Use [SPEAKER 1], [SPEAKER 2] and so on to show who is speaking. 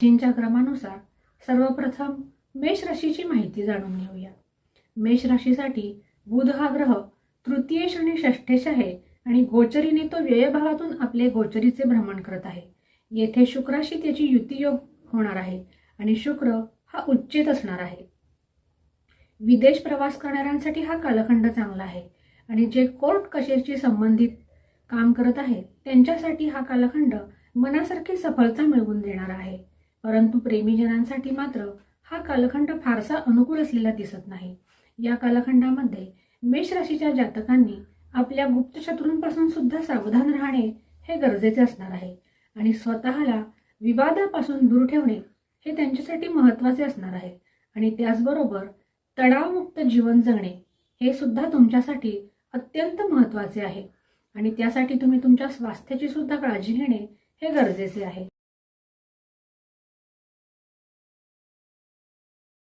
[SPEAKER 1] राशींच्या क्रमानुसार सर्वप्रथम मेष राशीची माहिती जाणून घेऊया. मेष राशीसाठी बुध हा ग्रह तृतीयेश आणि षष्ठेश आहे आणि गोचरीने तो व्ययभावातून आपले गोचरीचे भ्रमण करत आहे. येथे शुक्राशी त्याची युतीयोग होणार आहे आणि शुक्र हा उच्चेत असणार आहे. विदेश प्रवास करणाऱ्यांसाठी हा कालखंड चांगला आहे आणि जे कोर्ट कचेरीशी संबंधित काम करत आहेत त्यांच्यासाठी हा कालखंड मनासारखी सफलता मिळवून देणार आहे. परंतु प्रेमीजनांसाठी मात्र हा कालखंड फारसा अनुकूल असलेला दिसत नाही. या कालखंडामध्ये मेष राशीच्या जातकांनी आपल्या गुप्त शत्रूंपासून सुद्धा सावधान राहणे हे गरजेचे असणार आहे आणि स्वतःला विवादापासून दूर ठेवणे हे त्यांच्यासाठी महत्त्वाचे असणार आहे. आणि त्याचबरोबर तणावमुक्त जीवन जगणे हे सुद्धा तुमच्यासाठी अत्यंत महत्त्वाचे आहे. आणि त्यासाठी तुम्ही तुमच्या स्वास्थ्याची सुद्धा काळजी घेणे हे गरजेचे आहे.